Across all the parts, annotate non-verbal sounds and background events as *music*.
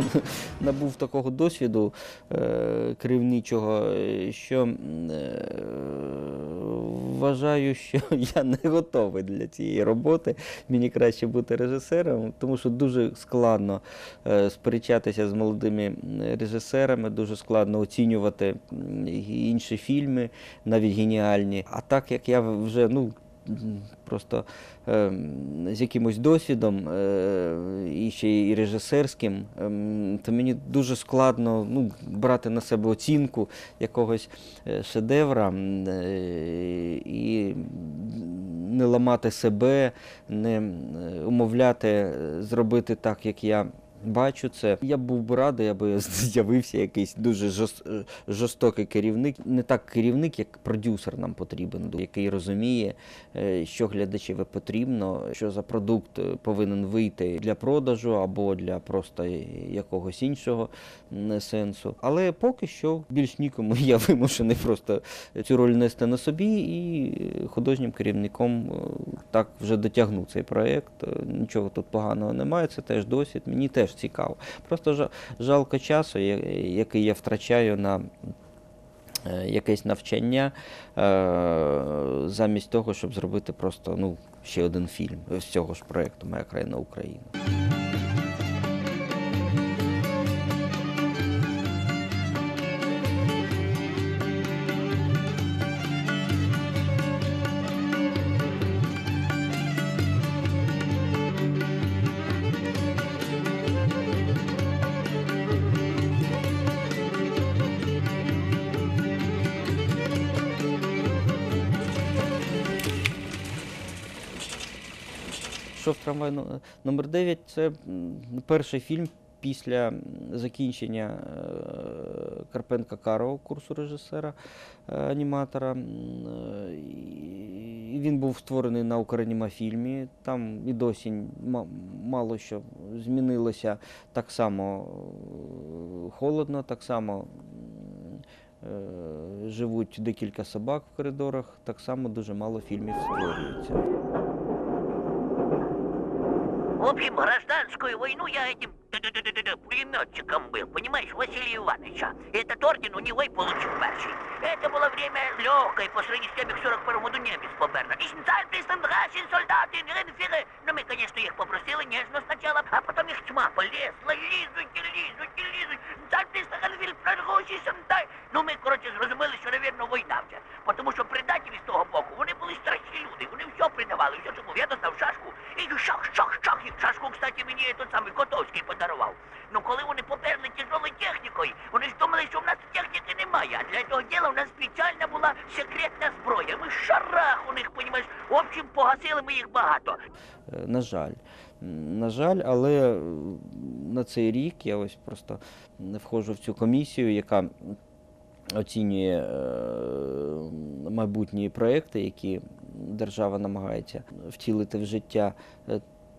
*laughs* набув такого досвіду е, керівничого, що е, вважаю, що *laughs* я не готовий для цієї роботи. Мені краще бути режисером, тому що дуже складно е, сперечатися з молодими режисерами, дуже складно оцінювати інші фільми, навіть геніальні. А так як я вже ну. Просто е, з якимось досвідом е, і ще й режисерським, ем, то мені дуже складно ну, брати на себе оцінку якогось е, шедевра е, і не ламати себе, не умовляти зробити так, як я. Бачу це. Я був би радий, аби *laughs* з'явився якийсь дуже е, жорстокий керівник. Не так керівник, як продюсер нам потрібен, який розуміє, е, що глядачеві потрібно, що за продукт е, повинен вийти для продажу або для просто якогось іншого сенсу. Але поки що більш нікому *laughs* я вимушений просто цю роль нести на собі і художнім керівником так вже дотягну цей проєкт. Е, Нічого тут поганого немає, це теж досвід, мені теж цікаво. Просто жа- жалко часу, який я втрачаю на е, якесь навчання, е, замість того, щоб зробити просто ну, ще один фільм з цього ж проєкту Моя країна Україна. Шов трамвай но- номер 9 це перший фільм після закінчення е, Карпенка Карого курсу режисера е, аніматора. Він був створений на Укранімафільмі. Там і досі мало що змінилося. Так само е, холодно, так само. Живуть декілька собак в коридорах, так само дуже мало фільмів створюється. В общем, гражданскую войну я этим т-т-т-т-т, пулеметчиком был, понимаешь, Василия Ивановича. Этот орден у него и получил перший. Это было время легкое по сравнению с тем, как в 41 году немец поберна. И солдаты, солдаты, гренфири. Ну, мы, конечно, их попросили нежно сначала, а потом их тьма полезла, лізуть, і лізуть, і лізуть. Царпристагальфіль, проргоші, сентай. Ну, ми, коротше, зрозуміли, що, навірно, війна вже. Тому що предателі з того боку, вони були страшні люди, вони все придавали, все чому. Я достав шашку кстати, мені той самий Котовський подарував. Ну, коли вони поперли тяжелою технікою, вони ж думали, що в нас техніки немає. А для цього діла в нас спеціальна була секретна зброя. Ми шарах у них, понімаєш. В общем, погасили ми їх багато. Е, На жаль. На жаль, але е, на цей рік я ось просто не входжу в цю комісію, яка оцінює е, майбутні проекти, які держава намагається втілити в життя.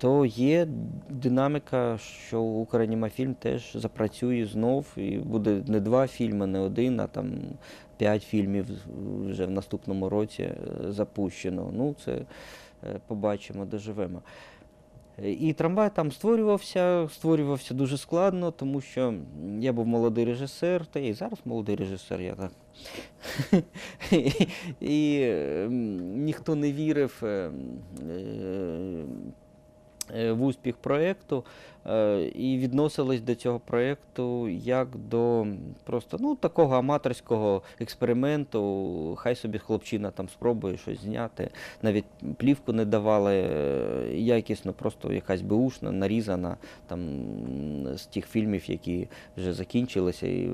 То є динаміка, що Укранімафільм теж запрацює знов і буде не два фільми, не один, а там п'ять фільмів вже в наступному році е, запущено. Ну, це е, побачимо, доживемо. І трамвай там створювався, створювався дуже складно, тому що я був молодий режисер, та і зараз молодий режисер, я так. *laughs* І е, ніхто не вірив е, е, е, в успіх проєкту е, і відносились до цього проєкту як до просто ну, такого аматорського експерименту. Хай собі хлопчина там спробує щось зняти. Навіть плівку не давали е, якісно, просто якась беушна, нарізана там з тих фільмів, які вже закінчилися, і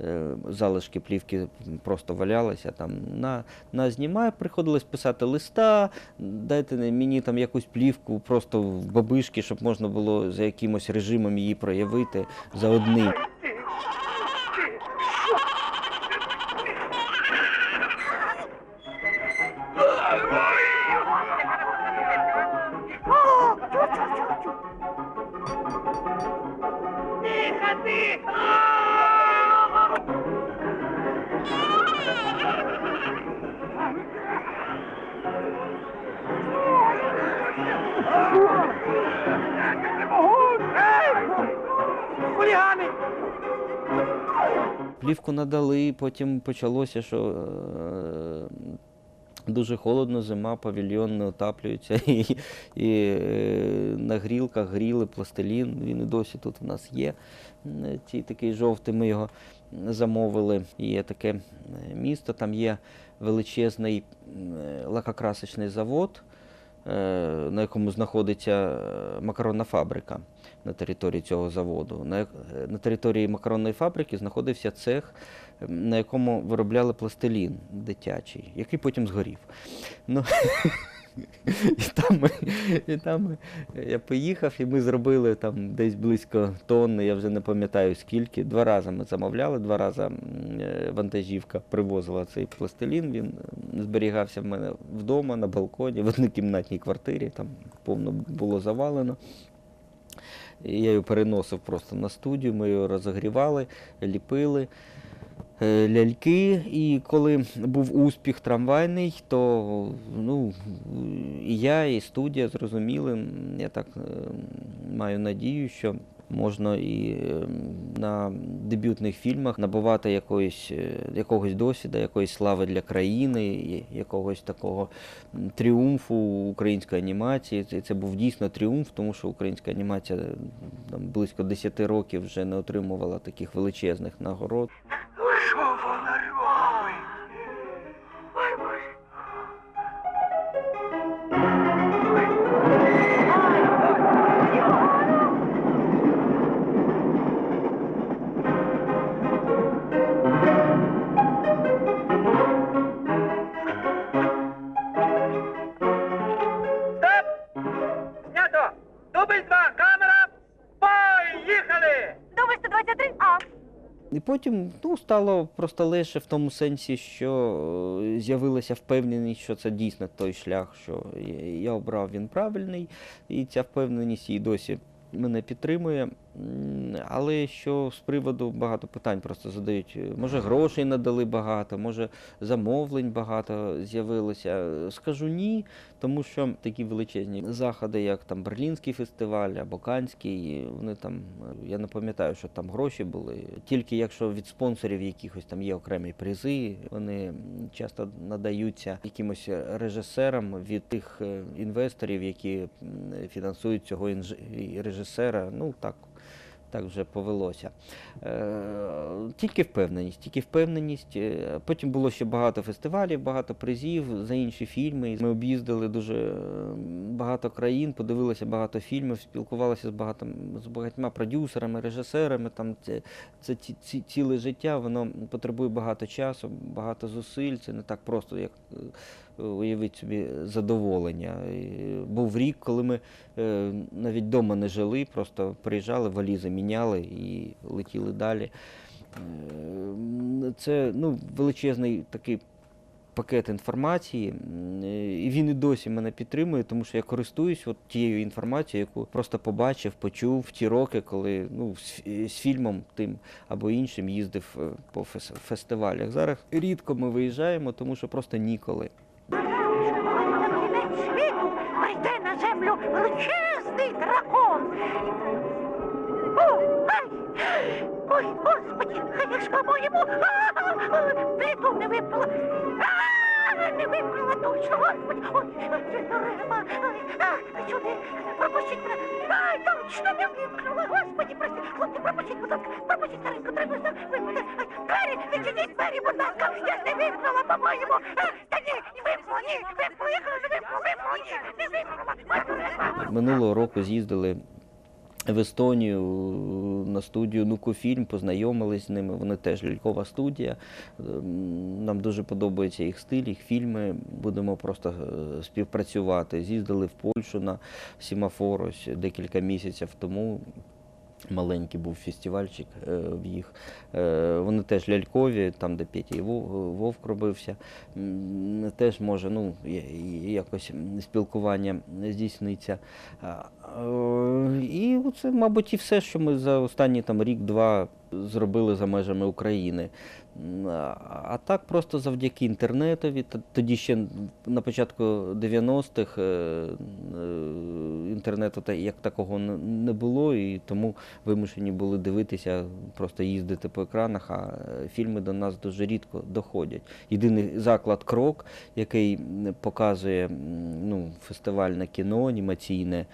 е, залишки плівки просто валялися. Там на, на знімає, приходилось писати листа, дайте мені там якусь плівку просто в бабишки, щоб можна було за якимось режимом її проявити за одним. Тихо, хулігани. Плівку надали, потім почалося, що е, дуже холодно, зима, павільйон не отаплюється. *laughs* І, і е, на грілках гріли пластилін. Він і досі тут у нас є. Е, ці такий жовтий, ми його замовили. Є таке е, місто, там є величезний е, лакокрасочний завод на якому знаходиться е, макаронна фабрика на території цього заводу. На, е, території макаронної фабрики знаходився цех, на якому виробляли пластилін дитячий, який потім згорів. Ну, *laughs* *laughs* і там, і там я поїхав, і ми зробили там десь близько тонни, я вже не пам'ятаю скільки. Два рази ми замовляли, два рази е, вантажівка привозила цей пластилін. Він зберігався в мене вдома на балконі, в однокімнатній квартирі, там повно було завалено. Я його переносив просто на студію, ми його розогрівали, ліпили ляльки. І коли був успіх трамвайний, то ну, і я, і студія зрозуміли, я так е, маю надію, що можна і е, на дебютних фільмах набувати якоїсь, е, якогось досвіду, якоїсь слави для країни, якогось такого тріумфу української анімації. Це, був дійсно тріумф, тому що українська анімація е, там, близько 10 років вже не отримувала таких величезних нагород. Потім ну, стало просто легше в тому сенсі, що е, з'явилася впевненість, що це дійсно той шлях, що я обрав він правильний, і ця впевненість і досі мене підтримує. Але що з приводу багато питань просто задають. Може, грошей надали багато, може замовлень багато з'явилося. Скажу ні, тому що такі величезні заходи, як там Берлінський фестиваль або Канський, вони там, я не пам'ятаю, що там гроші були. Тільки якщо від спонсорів якихось там є окремі призи, вони часто надаються якимось режисерам від тих е, інвесторів, які фінансують цього інж- режисера. Ну так. Так вже повелося. Е, тільки впевненість, тільки впевненість. Е, Потім було ще багато фестивалів, багато призів за інші фільми. Ми об'їздили дуже е, багато країн, подивилися багато фільмів, спілкувалися з багато з багатьма продюсерами, режисерами. Там це, це ці, ці, ціле життя, воно потребує багато часу, багато зусиль. Це не так просто, як уявіть собі задоволення. Був рік, коли ми е, навіть вдома не жили, просто приїжджали, валізи міняли і летіли далі. Е, Це ну, величезний такий пакет інформації, е, і він і досі мене підтримує, тому що я користуюсь от тією інформацією, яку просто побачив, почув в ті роки, коли ну, з, фільмом тим або іншим їздив по фес- фестивалях. Зараз рідко ми виїжджаємо, тому що просто ніколи. Господи, хай ж по-моєму. Плиту не випала. Не випала точно, господи. Ой, це дорема. Ай, Сюди, пропустіть мене. Ай, точно не вимкнула, господи, прости. Хлопці, пропустіть, будь ласка, пропустіть, старенько, треба вимкнути. Двері, відчиніть двері, будь ласка, я ж не вимкнула, по-моєму. А, Та ні, не вимкнула, ні, вимкнула, я кажу, не вимкнула, вимкнула, ні, не вимкнула. Минулого року з'їздили в Естонію на студію Нукофільм, познайомились з ними. Вони теж лялькова студія. Ем, Нам дуже подобається їх стиль, їх фільми. Будемо просто е, співпрацювати. З'їздили в Польщу на сімафорось декілька місяців тому. Маленький був фестивальчик е, в їх. Е, вони теж лялькові, там, де Петя і Вовк робився. Теж може ну, якось спілкування здійсниться. Е, І це, мабуть, і все, що ми за останні там, рік-два зробили за межами України. А так просто завдяки інтернетові. Тоді ще на початку 90-х е, е, інтернету та- як такого не- було, і тому вимушені були дивитися, просто їздити по екранах, а е, фільми до нас дуже рідко доходять. Єдиний заклад Крок, який показує ну, фестивальне кіно анімаційне,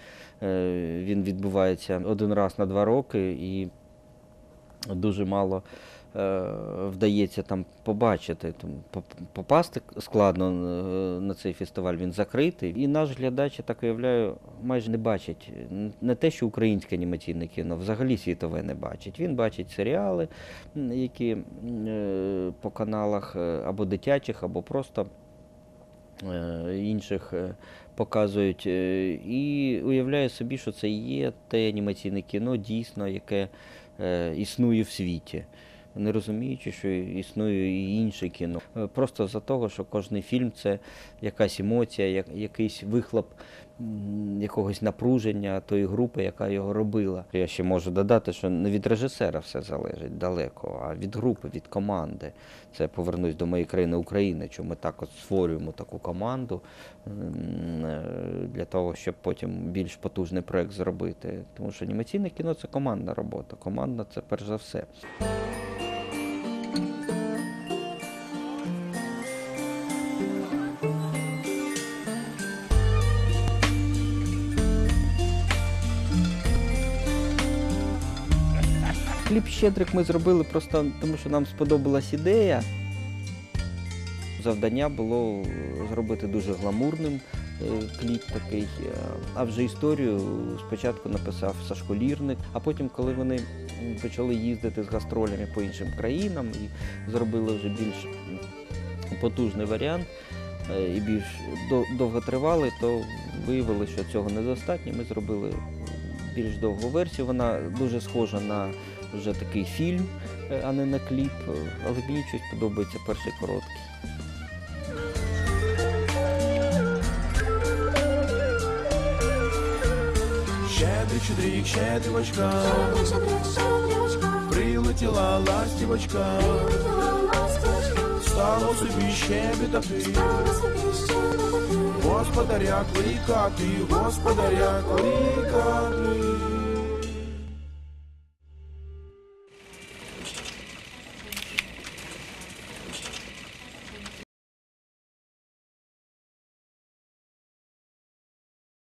е, він відбувається один раз на два роки і дуже мало вдається там побачити. Тому попасти складно е, на цей фестиваль, він закритий. І наш глядач, я так уявляю, майже не бачить не те, що українське анімаційне кіно, взагалі світове не бачить. Він бачить серіали, які е, по каналах е, або дитячих, або просто е, інших е, показують. е, І уявляю собі, що це є те анімаційне кіно, дійсно, яке е, існує в світі. Не розуміючи, що існує і інше кіно. Е, Просто за того, що кожен фільм це якась емоція, як, якийсь вихлоп якогось напруження тої групи, яка його робила. Я ще можу додати, що не від режисера все залежить далеко, а від групи, від команди. Це повернусь до моєї країни України, що ми так от створюємо таку команду е, для того, щоб потім більш потужний проект зробити. Тому що анімаційне кіно це командна робота. Командна це перш за все. Кліп Щедрик ми зробили просто тому, що нам сподобалась ідея. Завдання було зробити дуже гламурним е, кліп такий. е, А вже історію спочатку написав Сашко Лірник, а потім, коли вони почали їздити з гастролями по іншим країнам і зробили вже більш потужний варіант е, і більш до- довготривалий, то виявили, що цього недостатньо. Ми зробили більш довгу версію. Вона дуже схожа на вже такий фільм, е, а не на кліп. е, Але мені щось подобається перший короткий. Щедрик, щедрик, щедрівочка, прилетіла ластівочка, стало собі щебетати, господаря кликати, господаря кликати.